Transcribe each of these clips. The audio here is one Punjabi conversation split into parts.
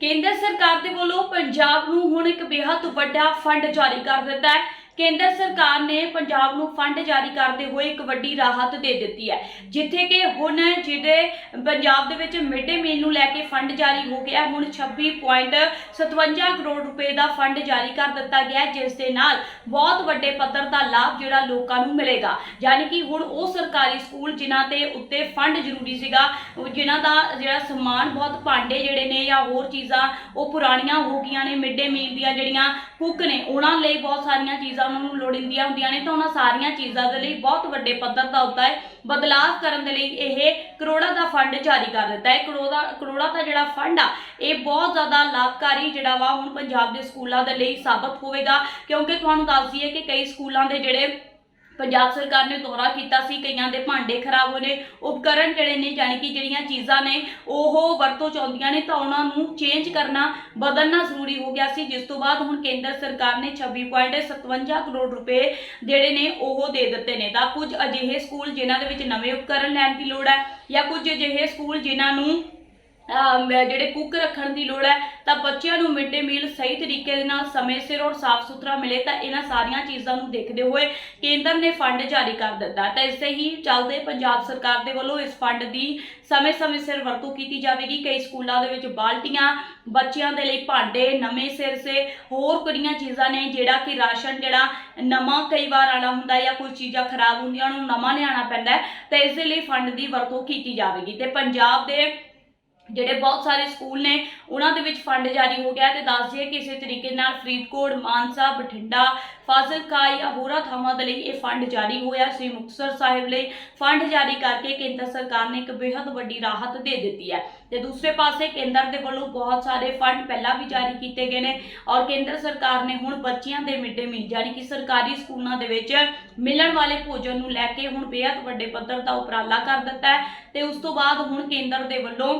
ਕੇਂਦਰ ਸਰਕਾਰ ਦੇ ਵੱਲੋਂ ਪੰਜਾਬ ਨੂੰ ਹੁਣ ਇੱਕ ਬੇਹੱਦ ਵੱਡਾ ਫੰਡ ਜਾਰੀ ਕਰ ਦਿੱਤਾ ਹੈ। ਕੇਂਦਰ ਸਰਕਾਰ ਨੇ ਪੰਜਾਬ ਨੂੰ ਫੰਡ ਜਾਰੀ ਕਰਦੇ ਹੋਏ ਇੱਕ ਵੱਡੀ ਰਾਹਤ ਦੇ ਦਿੱਤੀ ਹੈ। ਜਿੱਥੇ ਕਿ ਹੁਣ ਜਿਹਦੇ ਪੰਜਾਬ ਦੇ ਵਿੱਚ ਮਿਡ ਡੇ ਮੀਲ ਨੂੰ ਲੈ ਕੇ ਫੰਡ ਜਾਰੀ ਹੋ ਗਿਆ ਹੈ। ਹੁਣ 26.57 ਕਰੋੜ ਰੁਪਏ ਦਾ ਫੰਡ ਜਾਰੀ ਕਰ ਦਿੱਤਾ ਗਿਆ ਜਿਸ ਦੇ ਨਾਲ ਬਹੁਤ ਵੱਡੇ ਪੱਧਰ ਦਾ ਲਾਭ ਜਿਹੜਾ ਲੋਕਾਂ ਨੂੰ ਮਿਲੇਗਾ ਯਾਨੀ ਕਿ ਹੁਣ ਉਹ ਸਰਕਾਰੀ ਸਕੂਲ ਜਿਨ੍ਹਾਂ ਤੇ ਉੱਤੇ ਫੰਡ ਜ਼ਰੂਰੀ ਸੀਗਾ, ਉਹ ਜਿਨ੍ਹਾਂ ਦਾ ਜਿਹੜਾ ਸਮਾਨ ਬਹੁਤ ਭਾਂਡੇ ਜਿਹੜੇ ਨੇ ਜਾਂ ਹੋਰ ਚੀਜ਼ਾਂ ਉਹ ਪੁਰਾਣੀਆਂ ਹੋ ਗਈਆਂ ਨੇ, ਮਿਡ ਡੇ ਮੀਲ ਦੀਆਂ ਜਿਹੜੀਆਂ ਕੁੱਕ ਨੇ, ਉਹਨਾਂ ਲਈ ਬਹੁਤ ਸਾਰੀਆਂ ਚੀਜ਼ਾਂ ਉਹਨਾਂ ਨੂੰ ਲੋੜੀਂਦੀਆਂ ਹੁੰਦੀਆਂ ਨੇ, ਤਾਂ ਉਹਨਾਂ ਸਾਰੀਆਂ ਚੀਜ਼ਾਂ ਦੇ ਲਈ ਬਹੁਤ ਵੱਡੇ ਪੱਧਰ ਦਾ ਹੁੰਦਾ ਹੈ ਬਦਲਾਅ ਕਰਨ ਦੇ ਲਈ ਇਹ ਕਰੋੜਾਂ ਦਾ ਫੰਡ ਜਾਰੀ ਕਰ ਦਿੱਤਾ ਹੈ। ਕਰੋੜਾਂ ਕਰੋੜਾਂ ਦਾ ਜਿਹੜਾ ਫੰਡ ਆ, ਇਹ ਬਹੁਤ ਜ਼ਿਆਦਾ ਲਾਭਕਾਰੀ ਜਿਹੜਾ ਵਾ ਹੁਣ ਪੰਜਾਬ ਦੇ ਸਕੂਲਾਂ ਦੇ ਲਈ ਸਾਬਤ ਹੋਵੇਗਾ। ਕਿਉਂਕਿ ਤੁਹਾਨੂੰ ਦੱਸ ਦਈਏ ਕਿ ਕਈ ਸਕੂਲਾਂ ਦੇ ਜਿਹੜੇ ਪੰਜਾਬ ਸਰਕਾਰ ਨੇ ਦੌਰਾ ਕੀਤਾ ਸੀ, ਕਈਆਂ ਦੇ ਭਾਂਡੇ ਖਰਾਬ ਹੋਏ ਨੇ, ਉਪਕਰਨ ਜਿਹੜੇ ਨੇ ਯਾਨੀ ਕਿ ਜਿਹੜੀਆਂ ਚੀਜ਼ਾਂ ਨੇ, ਉਹ ਵਰਤੋਂ ਚ ਆਉਂਦੀਆਂ ਨੇ, ਤਾਂ ਉਹਨਾਂ ਨੂੰ ਚੇਂਜ ਕਰਨਾ ਬਦਲਣਾ ਜ਼ਰੂਰੀ ਹੋ ਗਿਆ ਸੀ। ਜਿਸ ਤੋਂ ਬਾਅਦ ਹੁਣ ਕੇਂਦਰ ਸਰਕਾਰ ਨੇ 26.57 ਕਰੋੜ ਰੁਪਏ ਜਿਹੜੇ ਨੇ, ਉਹ ਦੇ ਦਿੱਤੇ ਨੇ। ਤਾਂ ਕੁਝ ਅਜਿਹੇ ਸਕੂਲ ਜਿਨ੍ਹਾਂ ਦੇ ਵਿੱਚ ਨਵੇਂ ਉਪਕਰਨ ਲੈਣ ਦੀ ਲੋੜ ਹੈ ਜਾਂ ਕੁਝ ਅਜਿਹੇ ਸਕੂਲ ਜਿਨ੍ਹਾਂ ਨੂੰ ਅਮ, ਜਿਹੜੇ ਕੁੱਕ ਰੱਖਣ ਦੀ ਲੋੜ ਹੈ ਤਾਂ ਬੱਚਿਆਂ ਨੂੰ ਮਿਡ ਡੇ ਮੀਲ ਸਹੀ ਤਰੀਕੇ ਦੇ ਨਾਲ ਸਮੇਂ ਸਿਰ ਔਰ ਸਾਫ਼ ਸੁਥਰਾ ਮਿਲੇ ਤਾਂ ਇਹਨਾਂ ਸਾਰੀਆਂ ਚੀਜ਼ਾਂ ਨੂੰ ਦੇਖਦੇ ਹੋਏ ਕੇਂਦਰ ਨੇ ਫੰਡ ਜਾਰੀ ਕਰ ਦਿੱਤਾ। ਤਾਂ ਇਸੇ ਹੀ ਚੱਲਦੇ ਪੰਜਾਬ ਸਰਕਾਰ ਦੇ ਵੱਲੋਂ ਇਸ ਫੰਡ ਦੀ ਸਮੇਂ-ਸਮੇਂ ਸਿਰ ਵਰਤੋਂ ਕੀਤੀ ਜਾਵੇਗੀ। ਕਈ ਸਕੂਲਾਂ ਦੇ ਵਿੱਚ ਬਾਲਟੀਆਂ ਬੱਚਿਆਂ ਦੇ ਲਈ ਭਾਂਡੇ ਨਵੇਂ ਸਿਰ ਸੇ ਹੋਰ ਕੁੜੀਆਂ ਚੀਜ਼ਾਂ ਨੇ ਜਿਹੜਾ ਕਿ ਰਾਸ਼ਨ ਜਿਹੜਾ ਨਵਾਂ ਕਈ ਵਾਰ ਆਣਾ ਹੁੰਦਾ ਜਾਂ ਕੋਈ ਚੀਜ਼ਾਂ ਖਰਾਬ ਹੁੰਦੀਆਂ ਉਹਨੂੰ ਨਵਾਂ ਲਿਆਉਣਾ ਪੈਂਦਾ ਤਾਂ ਇਸ ਦੇ ਲਈ ਫੰਡ ਦੀ ਵਰਤੋਂ ਕੀਤੀ ਜਾਵੇਗੀ। ਤੇ ਪੰਜਾਬ ਦੇ ਜਿਹੜੇ ਬਹੁਤ ਸਾਰੇ ਸਕੂਲ ਨੇ, ਉਹਨਾਂ ਦੇ ਵਿੱਚ ਫੰਡ ਜਾਰੀ ਹੋ ਗਿਆ ਤੇ ਦੱਸ ਦਈਏ ਕਿ ਇਸੇ ਤਰੀਕੇ ਨਾਲ ਫਰੀਦਕੋਟ, ਮਾਨਸਾ, ਬਠਿੰਡਾ, ਫਾਜ਼ਿਲਕਾ ਜਾਂ ਹੋਰਾਂ ਥਾਵਾਂ ਦੇ ਲਈ ਇਹ ਫੰਡ ਜਾਰੀ ਹੋਇਆ। ਸ੍ਰੀ ਮੁਕਤਸਰ ਸਾਹਿਬ ਲਈ ਫੰਡ ਜਾਰੀ ਕਰਕੇ ਕੇਂਦਰ ਸਰਕਾਰ ਨੇ ਇੱਕ ਬੇहद ਵੱਡੀ ਰਾਹਤ ਦੇ ਦਿੱਤੀ ਹੈ। ਤੇ ਦੂਸਰੇ ਪਾਸੇ ਕੇਂਦਰ ਦੇ ਵੱਲੋਂ ਬਹੁਤ ਸਾਰੇ ਫੰਡ ਪਹਿਲਾਂ ਵੀ ਜਾਰੀ ਕੀਤੇ ਗਏ ਨੇ ਔਰ ਕੇਂਦਰ ਸਰਕਾਰ ਨੇ ਹੁਣ ਬੱਚਿਆਂ ਦੇ ਮਿੱਡੇ ਮੀਲ ਜਾਨੀ ਕਿ ਸਰਕਾਰੀ ਸਕੂਲਾਂ ਦੇ ਵਿੱਚ ਮਿਲਣ ਵਾਲੇ ਭੋਜਨ ਨੂੰ ਲੈ ਕੇ ਹੁਣ ਬੇहद ਵੱਡੇ ਪੱਧਰ ਦਾ ਉਪਰਾਲਾ ਕਰ ਦਿੱਤਾ ਹੈ ਤੇ ਉਸ ਤੋਂ ਬਾਅਦ ਹੁਣ ਕੇਂਦਰ ਦੇ ਵੱਲੋਂ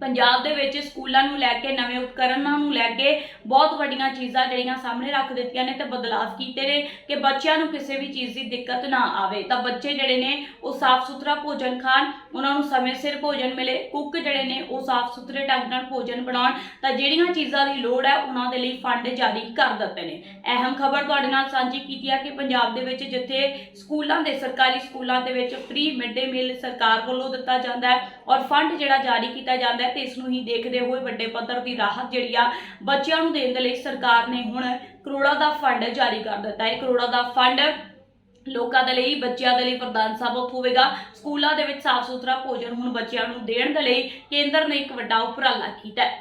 ਪੰਜਾਬ ਦੇ ਵਿੱਚ ਸਕੂਲਾਂ ਨੂੰ ਲੈ ਕੇ, ਨਵੇਂ ਉਪਕਰਨਾਂ ਨੂੰ ਲੈ ਕੇ ਬਹੁਤ ਵੱਡੀਆਂ ਚੀਜ਼ਾਂ ਜਿਹੜੀਆਂ ਸਾਹਮਣੇ ਰੱਖ ਦਿੱਤੀਆਂ ਨੇ ਤੇ ਬਦਲਾਅ ਕੀਤੇ ਨੇ ਕਿ ਬੱਚਿਆਂ ਨੂੰ ਕਿਸੇ ਵੀ ਚੀਜ਼ ਦੀ ਦਿੱਕਤ ਨਾ ਆਵੇ। ਤਾਂ ਬੱਚੇ ਜਿਹੜੇ ਨੇ, ਉਹ ਸਾਫ਼ ਸੁਥਰਾ ਭੋਜਨ ਖਾਣ, ਉਹਨਾਂ ਨੂੰ ਸਮੇਂ ਸਿਰ ਭੋਜਨ ਮਿਲੇ, ਕੁੱਕ ਜਿਹੜੇ ਨੇ, ਉਹ ਸਾਫ਼ ਸੁਥਰੇ ਢੰਗ ਨਾਲ ਭੋਜਨ ਬਣਾਉਣ, ਤਾਂ ਜਿਹੜੀਆਂ ਚੀਜ਼ਾਂ ਦੀ ਲੋੜ ਹੈ, ਉਹਨਾਂ ਦੇ ਲਈ ਫੰਡ ਜਾਰੀ ਕਰ ਦਿੱਤੇ ਨੇ। ਅਹਿਮ ਖਬਰ ਤੁਹਾਡੇ ਨਾਲ ਸਾਂਝੀ ਕੀਤੀ ਹੈ ਕਿ ਪੰਜਾਬ ਦੇ ਵਿੱਚ ਜਿੱਥੇ ਸਕੂਲਾਂ ਦੇ, ਸਰਕਾਰੀ ਸਕੂਲਾਂ ਦੇ ਵਿੱਚ ਫ੍ਰੀ ਮਿਡ ਡੇ ਮੀਲ ਸਰਕਾਰ ਵੱਲੋਂ ਦਿੱਤਾ ਜਾਂਦਾ ਹੈ ਔਰ ਫੰਡ ਜਿਹੜਾ ਜਾਰੀ ਕੀਤਾ ਜਾਂਦਾ ਹੈ ਤੇ ਇਸ ਨੂੰ ਹੀ ਦੇਖਦੇ ਹੋਏ ਵੱਡੇ ਪੱਧਰ ਦੀ ਰਾਹਤ ਜਿਹੜੀ ਆ ਬੱਚਿਆਂ ਨੂੰ ਦੇਣ ਦੇ ਲਈ ਸਰਕਾਰ ਨੇ ਹੁਣ ਕਰੋੜਾਂ ਦਾ ਫੰਡ ਜਾਰੀ ਕਰ ਦਿੱਤਾ ਹੈ। ਕਰੋੜਾਂ ਦਾ ਫੰਡ ਲੋਕਾਂ ਦੇ ਲਈ, ਬੱਚਿਆਂ ਦੇ ਲਈ ਵਰਦਾਨ ਸਾਬਤ ਹੋਵੇਗਾ। ਸਕੂਲਾਂ ਦੇ ਵਿੱਚ ਸਾਫ਼ ਸੁਥਰਾ ਭੋਜਨ ਹੁਣ ਬੱਚਿਆਂ ਨੂੰ ਦੇਣ ਦੇ ਲਈ ਕੇਂਦਰ ਨੇ ਇੱਕ ਵੱਡਾ ਉਪਰਾਲਾ ਕੀਤਾ ਹੈ।